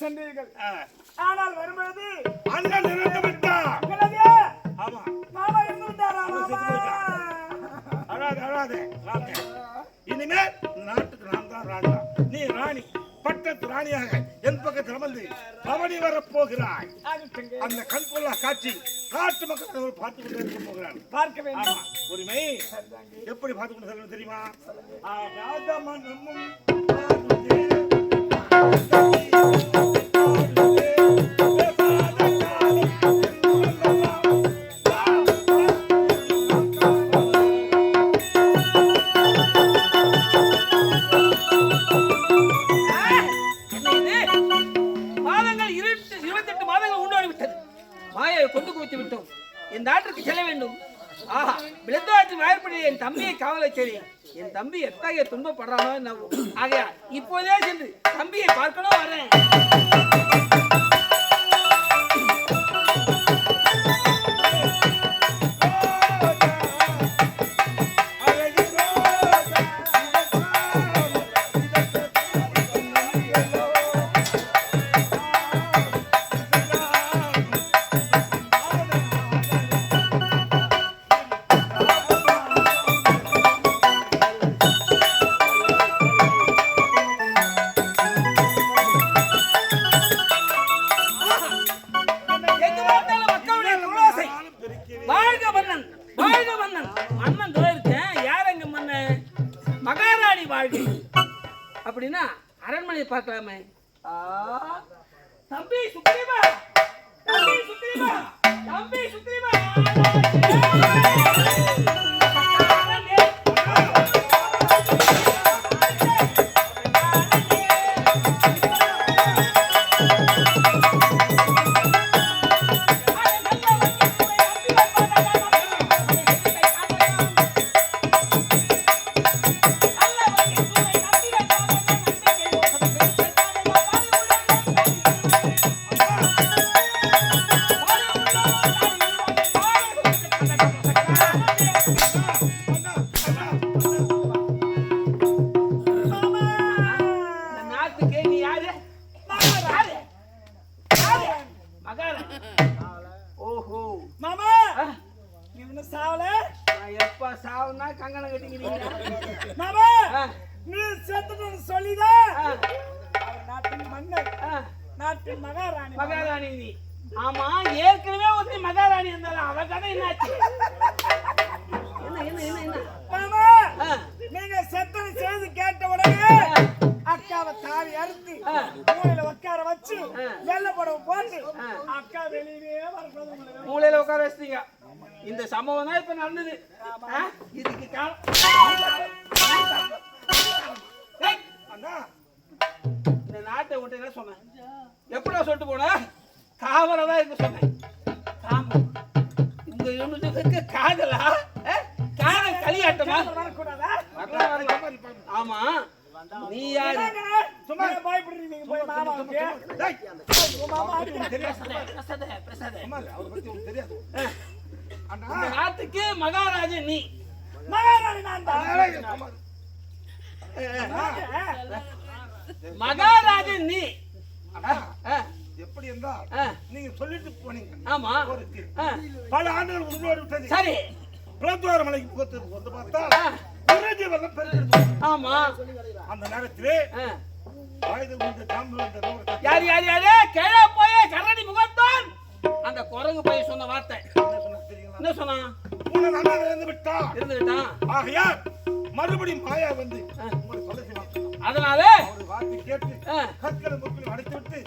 சென்றீர்கள். ஆனால் வரும்பொழுது அண்ணன் இறந்து உங்களது ஆமா. மாமா இருந்து விட்டாரா? அழாத அழாத இனிமேல் நாட்டுக்கு நான் தான் ராஜா நீ ராணி பட்டத்து ராணியாக என் பக்கத்தில் அமர்ந்து பவனி வரப் போகிறாய். ஆகட்டுங்க. அந்த கண்கொள்ளா காட்சி நாட்டு மக்கள் பார்த்து கொண்டு இருக்க போகிறார்கள். பார்க்க வேண்டும். உரிமை. எப்படி பார்த்து கொண்டு தெரியுமா? ஆ, ராஜா மாதங்கள் இருபத்தி மாதங்கள் மாயை குவித்து விட்டோம். செல்ல வேண்டும். ஆஹா என் தம்பியை என் தம்பி எத்தகைய துன்பப்படுறானோ என்னவோ ஆகையா இப்போதே சென்று தம்பியை பார்க்கணும் வரேன் அப்படின்னா அரண்மனையை பார்க்கலாமே. தம்பி சுக்ரீவா தம்பி சுக்ரீவா தம்பி சுக்ரீவா. ஓஹோ. மாமா! இன்னும் சாவல? நான் எப்ப சாவுனா கங்கணம் கட்டிக்கிறீங்க? மாமா! நீ செத்துட்டு சொல்லிதான் நாட்டின் மன்னர் நாட்டின் மகாராணி. மகாராணி நீ. ஆமா ஏற்கனவே ஒருத்தி மகாராணி இருந்தாலும் அவ கதை என்னாச்சு? என்ன என்ன என்ன என்ன? நீங்க செத்தனை செய்து கேட்ட உடனே அக்காவை தாவி அறுத்து. மூலையில வச்சு. வெள்ளை புடவை போட்டு. அக்கா வெளியவே வரக்கூடாது. மூலையில உட்கார வச்சிட்டீங்க. இந்த சம்பவம் தான் இப்ப நடந்தது. இதுக்கு அண்ணா. இந்த நாட்டை விட்டு என்ன சொன்னேன்? எப்படா சொல்லிட்டு போன? காவலை தான் இருக்க சொன்னேன். காமம் இந்த யூனிட்டுக்கு காதலா? காதல் களியாட்டமா. ஆமா. நீ யாரு? சும்மா பயப்படுறீங்க நீங்க போய் மாமாவுக்கு டேய், மாமா அடிக்க பேசாத, பேசாத, பேசாத. அம்மா, அவரை பத்தி உனக்கு தெரியாது. இந்த நாட்டுக்கு மகாராஜன் நீ. மகாராணி நான் தான். மகாராஜன் நீ. எப்படி இருந்தா நீங்க சொல்லிட்டு போனீங்க. ஆமா. பல ஆண்டுகள் முன்னோடி சரி. பிரத்வார மலைக்கு போத்து வந்து பார்த்தா குறைஞ்சி வெள்ளம் பெருக்கிறது ஆமா. அந்த நேரத்திலே. வயது கொண்ட தாம்பரம் யார் யார் யாரு? கிழ போய் கரடி முகத்தான் அந்த குரங்கு போய் சொன்ன வார்த்தை. என்ன சொன்னான் உனது அண்ணன் இறந்து விட்டான் இருந்துட்டான் ஆகையால் மறுபடியும் மாயா வந்து உங்களை செய்வாங்க அதனால? ஒரு வார்த்தை கேட்டு கற்களை முற்களை அடைத்து விட்டு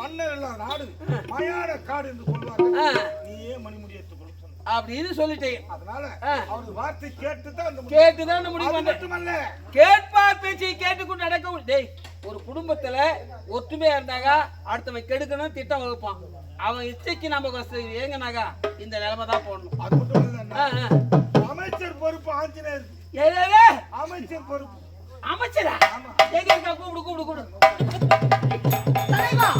மன்னர் எல்லாம் நாடு மயான காடு என்று சொல்வார்கள். நீயே மணிமுடி ஏற்றுக்கொள்ள சொன்ன அப்படின்னு சொல்லிட்டேன். அதனால. அவரது வார்த்தை. கேட்டுதான் இந்த முடிவு மட்டுமல்ல. கேட்பார் பேச்சை கேட்டுக்கொண்டு நடக்க டேய் ஒரு குடும்பத்துல ஒற்றுமையா இருந்தாங்க அடுத்தவன் கெடுக்கணும் திட்டம் வகுப்பான். அவன் இச்சைக்கு நம்ம ஏங்கனாக்கா இந்த நிலைமை தான் போடணும். அது அண்ணா. ஆ. அமைச்சர் பொறுப்பு ஆஞ்சநேயர். ஏய், அமைச்சர் பொறுப்பு. அமைச்சரா? ஆமா. எங்க இருக்கா கூப்பிடு கூப்பிடு கூப்பிடு. தலைவா.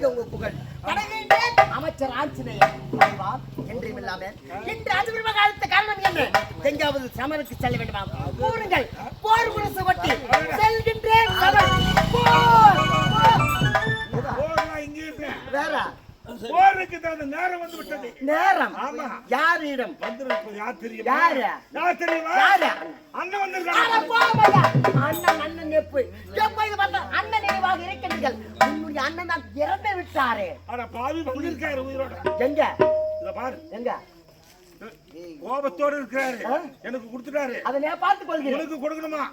வாழ்க உங்க புகழ். அமைச்சர் ஆஞ்சநேயர். என்றும் இல்லாம இன்று அதிபர் காரணம் என்ன? எங்காவது சமருக்கு செல்ல வேண்டுமா? கூறுங்கள் போர் முரசு கொட்டி செல்கின்றேன். வேற போருக்கு தகுந்த நேரம். வந்து விட்டது நேரம் ஆமா. யாரிடம்? வந்திருப்பது யார் தெரியும்? யாரு? யார் தெரியுமா? அண்ணன் அண்ணன் அண்ணன் விட்டாரே அட பாவி வந்திருக்காரு உயிரோட. எங்க? இத பாரு. எங்க? கோபத்தோட இருக்கிறாரு? எனக்கு கொடுத்துட்டாரு. அதை நான் பார்த்துக் கொள்கிறேன். உனக்கு கொடுக்கணுமா?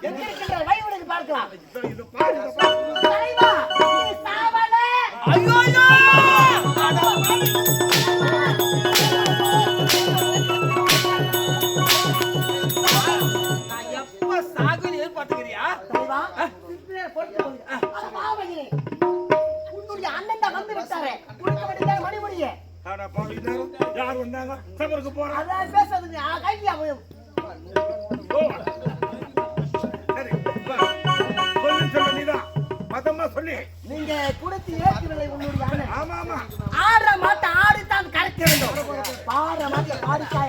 எங்க இருக்கின்ற வழிவுடன் பார்க்கலாம். இத- பாரு இத பாரு. தலைவா நீ சாவலே. ஐயோ ஐயோ! சமருக்கு போறான் அதான் பேசுறது கைதியா போயும் மதமா சொல்லி. நீங்க கொடுத்து உன்னுடைய அண்ணன் ஆமா ஆமா. ஆடுற மாட்டை ஆடித்தான் கரைக்க வேண்டும். பாடுற மாட்டை பாடித்தாய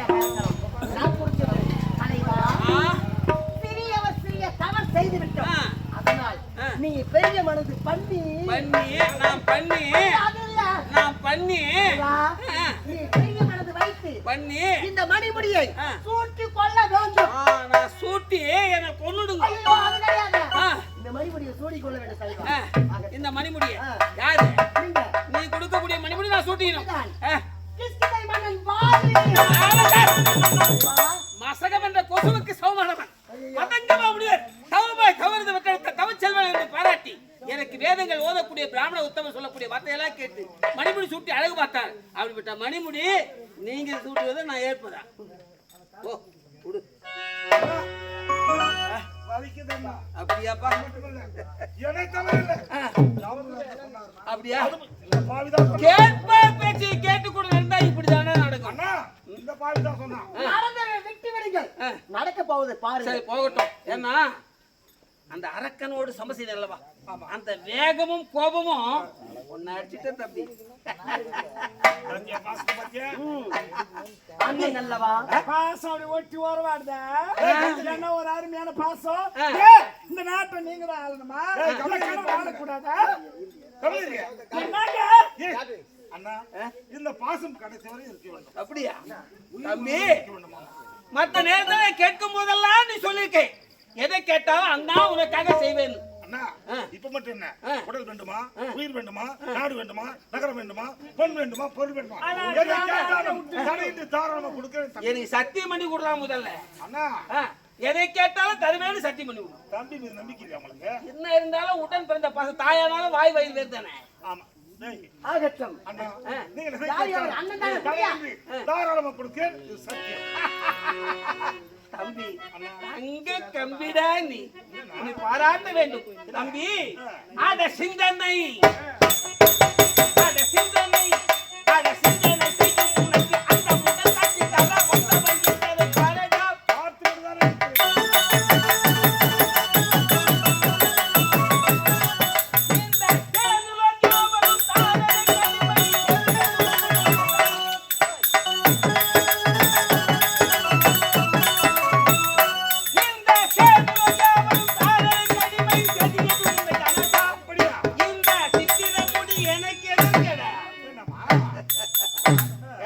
யாரு? நீ கொடுக்கக்கூடிய மணிமுடி நான் சூட்டிக்கணும். மசகம் என்ற கொசுவுக்கு சமமானவன். மதங்கமா முடியாது தவமாய் தவறுது வெற்றெடுத்த தவச்செல்வன் என்று பாராட்டி எனக்கு வேதங்கள் ஓதக்கூடிய பிராமண உத்தமர் சொல்லக்கூடிய வார்த்தையெல்லாம் கேட்டு மணிமுடி சூட்டி அழகு பார்த்தார். அப்படிப்பட்ட மணிமுடி நீங்க சூட்டுவதை நான் ஏற்பதா? ஓ கொடு அப்படியாப்பா? அப்படியா. கேட்பார் பேச்சு கேட்டுக்கொண்டு இருந்தா இப்படிதானே நடக்கும். அண்ணா இந்த பாவிதான் சொன்னான். நடந்ததை விட்டு விடுங்கள். ஆ. நடக்க போவது பாருங்க சரி போகட்டும். ஏன்னா அந்த அரக்கனோடு சமசீன் அல்லவா அந்த வேகமும் கோபமும் ஒன்னு அடிச்சுட்டு தம்பி? அண்ணன் அல்லவா பாசம் அப்படி ஒட்டி ஓரவாடுதா என்ன ஒரு அருமையான பாசம்? இந்த நாட்டை நீங்க தான் ஆளணுமா இந்த அண்ணா இந்த பாசம் கடைசி வரை இருக்க வேண்டும். அப்படியா? தம்பி இருக்க வேண்டுமா? மத்த நேரத்துல கேட்கும் போதெல்லாம் நீ சொல்லிருக்கேன். எதை கேட்டாலும் அண்ணா உனக்காக செய்வேன் அண்ணா. இப்ப மட்டும் என்ன. உடல் வேண்டுமா. உயிர் வேண்டுமா? நாடு வேண்டுமா? நகரம் வேண்டுமா? பொன் வேண்டுமா? பொருள் வேண்டுமா? கேட்டாலும் தடையின்றி தாராளமா கொடுக்கிறேன் தம்பி. எனக்கு சத்தியம் பண்ணி கொடுலாம் முதல்ல. அண்ணா எதை கேட்டாலும் தருவேன்னு சத்தியம் பண்ணி விடு தம்பி மீது நம்பிக்கை இல்லையா உங்களுக்கு? என்ன இருந்தாலும் உடன் பிறந்த பசங்க தாயானாலும் வாய் வயிறு வேறு தானே? ஆமா. டேய், ஆகட்டும். தாராளமா சத்தியம். தம்பி. அங்க கம்பிடா நீ. நீ பாராட்ட வேண்டும். தம்பி அட சிந்தனை. அட சிந்தனை.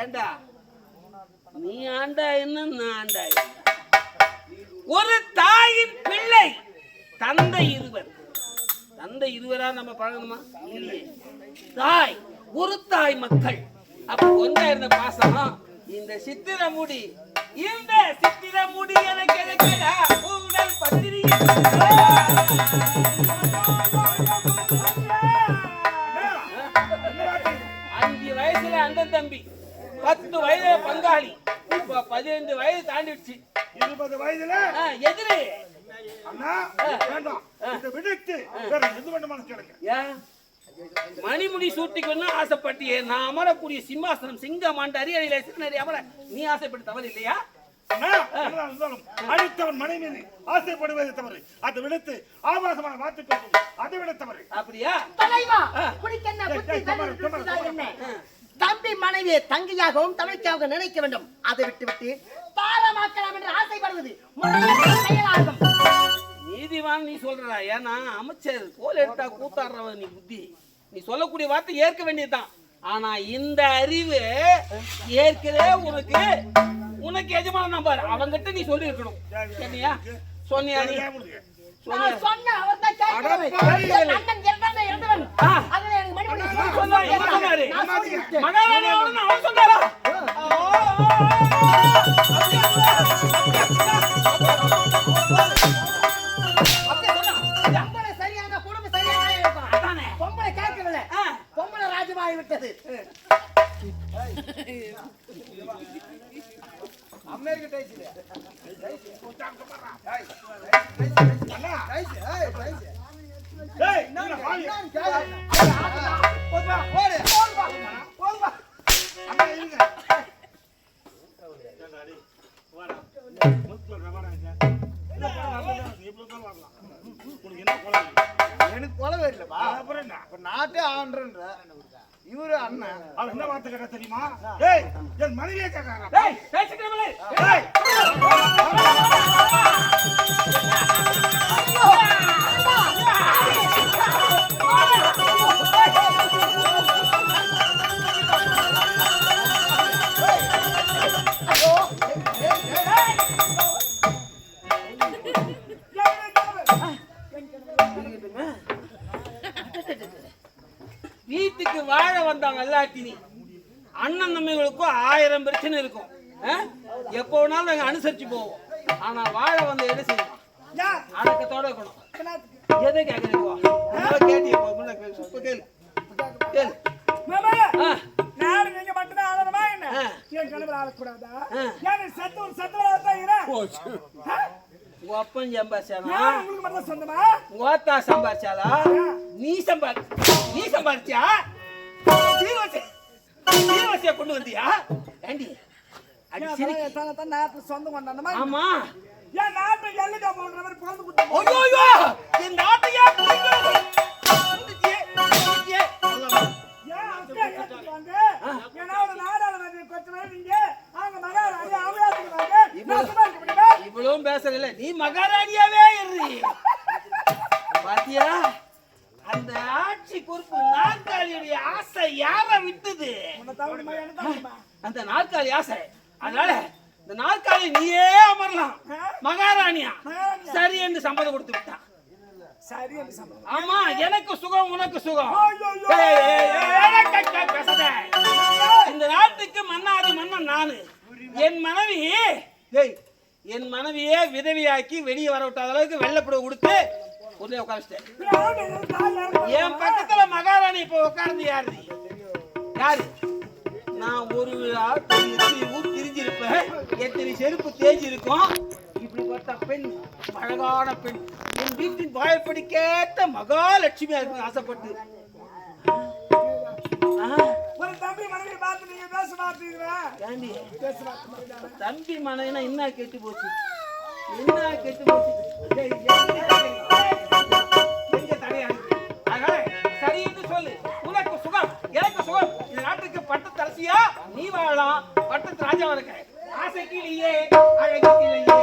ஏண்டா? நீ ஆண்டா என்ன நான் ஆண்டா ஒரு தாயின் பிள்ளை தந்தை இருவர். தந்தை இருவரா நம்ம பழகணுமா? இல்லையே. தாய் ஒரு தாய் மக்கள். அப்ப கொஞ்சம் இருந்த பாசம் இந்த சித்திர முடி இந்த சித்திர முடி எனக்கு எதுக்கடா உங்கள் பத்திரிகை. அஞ்சு வயசுல அந்த தம்பி. பத்து வயதுல பங்காளி. இப்ப பதினைந்து வயது தாண்டிடுச்சு. இருபது வயதுல? எதிரி. அண்ணா வேண்டாம். இதை விடுத்து வேற எது வேண்டுமானு கேளுங்க மணிமுடி சூட்டிக்கணும் ஆசைப்பட்டியே. நான் அமரக்கூடிய சிம்மாசனம் சிங்கம் ஆண்டு அரியணையில சிறுநறி அமர நீ ஆசைப்பட்டு தவறு இல்லையா? அடித்தவன் மனை மீது ஆசைப்படுவது தவறு. அதை விடுத்து ஆபாசமான வார்த்தைக்கு அதை விட தவறு. அப்படியா? தலைவா. குடிக்க என்ன? தம்பி மனைவியை தங்கையாகவும் தமிழ்ச்சியாகவும் நினைக்க வேண்டும். அதை விட்டுவிட்டு பாரமாக்கலாம் என்று ஆசைப்படுவது செயலாகும். நீதிவான் நீ சொல்றா ஏன்னா அமைச்சர் கோல் எடுத்தா கூத்தாடுறவன் நீ புத்தி. நீ சொல்லக்கூடிய வார்த்தை ஏற்க வேண்டியதுதான். ஆனா இந்த அறிவு ஏற்கனவே உனக்கு உனக்கு எஜமான நம்பர் அவங்கிட்ட நீ சொல்லி இருக்கணும் என்னையா சொன்னியா நீ? உனக்கு? சொன்னியா நான் சொன்னேன், அவர்தான் சொன்னாரா? சரியான ஆ. விட்டது ஏய், எனக்கு கொலவே இல்லப்பா அப்புறம் என்ன? நாட்டே ஆண்டுன்ற இவரு அண்ணன் அவன் என்ன வார்த்தை கேட்டா தெரியுமா ஏய் என் மனைவியே கேட்கறாங்க டேய், பேசிக்கிறவங்களே. ஏய் வீட்டுக்கு வாழ வந்தாங்க எல்லாத்தினி அண்ணன் தம்பிகளுக்கும் ஆயிரம் பிரச்சனை இருக்கும்? எப்போ வேணாலும் நாங்க அனுசரிச்சு போவோம். ஆனா வாழ வந்த என்ன செய்யணும்? அடக்கத்தோட இருக்கணும்? எதை கேட்கறீங்க கேளு. இப்ப கேளு. கேளு. மட்டும்தான் என்ன. என் கணவர் ஆளக்கூடாதா. ஏன் சத்து உங்க அப்பன் சம்பாரிச்சானா உங்களுக்கு மட்டும் சொந்தமா? உங்க ஓத்தா சம்பாரிச்சாலா நீ சம்பாரி நீ சம்பாரிச்சியா? சீர்வரிசையா கொண்டு வந்தியா? நாட்டு சொந்தம் கொண்டாடணுமா ஆமா. ஏன் நாட்டு எல்லுக்கா போன்ற மாதிரி பிறந்து கொடுத்தோம் என் நாட்டையா. ஏன் அக்கா ஏன்னா ஒரு நாடாளுமன்ற இவ்வளவும் பேசல நீ மகாராணியாவே இரு பாத்தியா அந்த ஆட்சி பொறுப்பு நாற்காலியுடைய ஆசை யார விட்டுது அந்த நாற்காலி ஆசை அதனால இந்த நாற்காலி நீயே அமரலாம் மகாராணியா சரி என்று சம்மதம் கொடுத்து விட்டான் சரி என்று சம்பளம் ஆமா எனக்கு சுகம் உனக்கு சுகம் பேசாத. இந்த நாட்டுக்கு மன்னாதி மன்னன் நானு. என் மனைவி என் மனைவியே விதவியாக்கி வெளியே வர விட்டாத அளவுக்கு வெள்ளப்பட கொடுத்து உள்ளே உட்காந்துட்டேன் என் பக்கத்துல மகாராணி இப்ப உட்கார்ந்து யாரு? யாரு? நான் ஒரு விழா திரிஞ்சிருப்பேன். எத்தனை செருப்பு தேஞ்சி இருக்கும் இப்படிப்பட்ட பெண் அழகான பெண். என் வீட்டின் வாய்ப்படி கேட்ட மகாலட்சுமியா இருக்கு ஆசைப்பட்டு ஒரு தம்பி மனைவி பார்த்து நீங்க பேச மாட்டீங்க தம்பி. மனைவினா என்ன கெட்டு போச்சு? என்ன கெட்டு போச்சு? சொல்லு. உனக்கு சுகம் எனக்கு சுகம். நாட்டுக்கு பட்டத்து அரசியா நீ வாழலாம். பட்டத்து ராஜாவா இருக்க. ஆசைக்கு இல்லையே அழகிக்கு இல்லையே